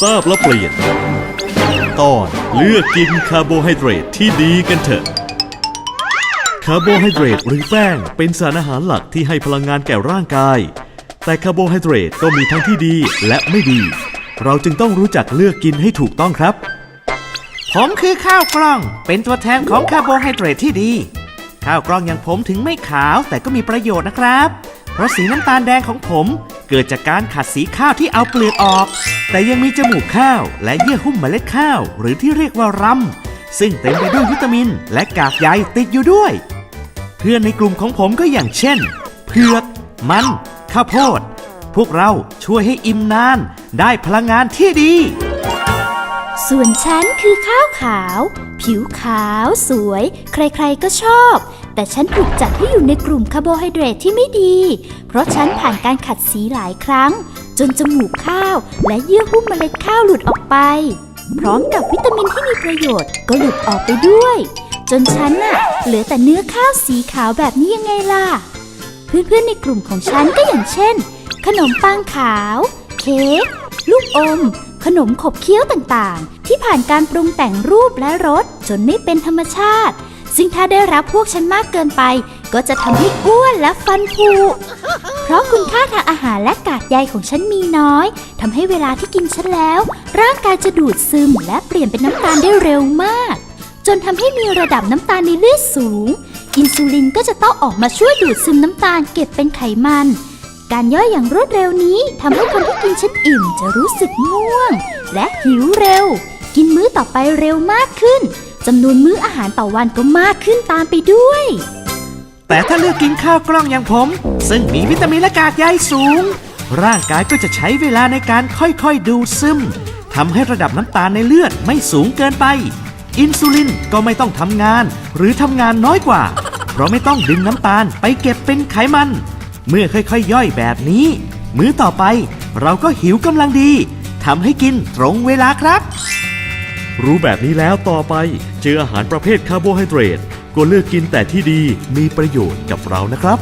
ทราบแล้วเปลี่ยน ตอนเลือกกินคาร์โบไฮเดรตที่ดีกันเถอะ คาร์โบไฮเดรตหรือแป้งเป็นสารอาหารหลักที่ให้พลังงานแก่ร่างกาย แต่คาร์โบไฮเดรตก็มีทั้งที่ดีและไม่ดี เราจึงต้องรู้จักเลือกกินให้ถูกต้องครับ ผมคือข้าวกล้อง เป็นตัวแทนของคาร์โบไฮเดรตที่ดี ข้าวกล้องอย่างผมถึงไม่ขาวแต่ก็มีประโยชน์นะครับ เพราะสีน้ำตาลแดงของผมเกิดจากการขัดสีข้าวที่เอาเปลือกออก แต่ยังมีจมูกข้าวและเยื่อหุ้มเมล็ดข้าว หรือที่เรียกว่ารำซึ่งเต็มไปด้วยวิตามิน และกากใยติดอยู่ด้วย เพื่อนในกลุ่มของผมก็อย่างเช่น เผือก มัน ข้าวโพด พวกเราช่วยให้อิ่มนาน ได้พลังงานที่ดี ส่วนฉันคือข้าวขาว ผิวขาวสวย ใครๆก็ชอบ แต่ฉันถูกจัดให้อยู่ในกลุ่มคาร์โบไฮเดรตที่ไม่ดี เพราะฉันผ่านการขัดสีหลายครั้ง จนจมูกข้าวและเยื่อหุ้มเมล็ดข้าวหลุดออกไป พร้อมกับวิตามินที่มีประโยชน์ก็หลุดออกไปด้วย จนฉันน่ะเหลือแต่เนื้อข้าวสีขาวแบบนี้ยังไงล่ะ เพื่อนๆในกลุ่มของฉันก็อย่างเช่น ขนมปังขาว เค้กลูกอม ขนมขบเคี้ยวต่างๆ ที่ผ่านการปรุงแต่งรูปและรสจนไม่เป็นธรรมชาติ ซึ่งถ้าได้รับพวกฉันมากเกินไป ก็จะทำให้อ้วนและฟันผุ เพราะคุณค่าทางอาหารและกากใยของฉันมีน้อยทำให้เวลาที่กินฉันแล้ว ร่างกายจะดูดซึมและเปลี่ยนเป็นน้ำตาลได้เร็วมาก จนทำให้มีระดับน้ำตาลในเลือดสูง อินซูลินก็จะต้องออกมาช่วยดูดซึมน้ำตาลเก็บเป็นไขมัน การย่อยอย่างรวดเร็วนี้ทำให้คนที่กินฉันอิ่มจะรู้สึกง่วง และหิวเร็ว กินมื้อต่อไปเร็วมากขึ้น จำนวนมื้ออาหารต่อวันก็มากขึ้นตามไปด้วย แต่ถ้าเลือกกินข้าวกล้องอย่างผม ซึ่งมีวิตามินและกากใยสูง ร่างกายก็จะใช้เวลาในการค่อยๆดูดซึมทำให้ระดับน้ำตาลในเลือดไม่สูงเกินไป อินซูลินก็ไม่ต้องทำงาน หรือทำงานน้อยกว่า เพราะไม่ต้องดึงน้ำตาลไปเก็บเป็นไขมัน เมื่อค่อยๆย่อยแบบนี้ มื้อต่อไปเราก็หิวกำลังดีทำให้กินตรงเวลาครับ รู้แบบนี้แล้วต่อไป เจออาหารประเภทคาร์โบไฮเดรตก็เลือกกินแต่ที่ดีมีประโยชน์กับเรานะครับ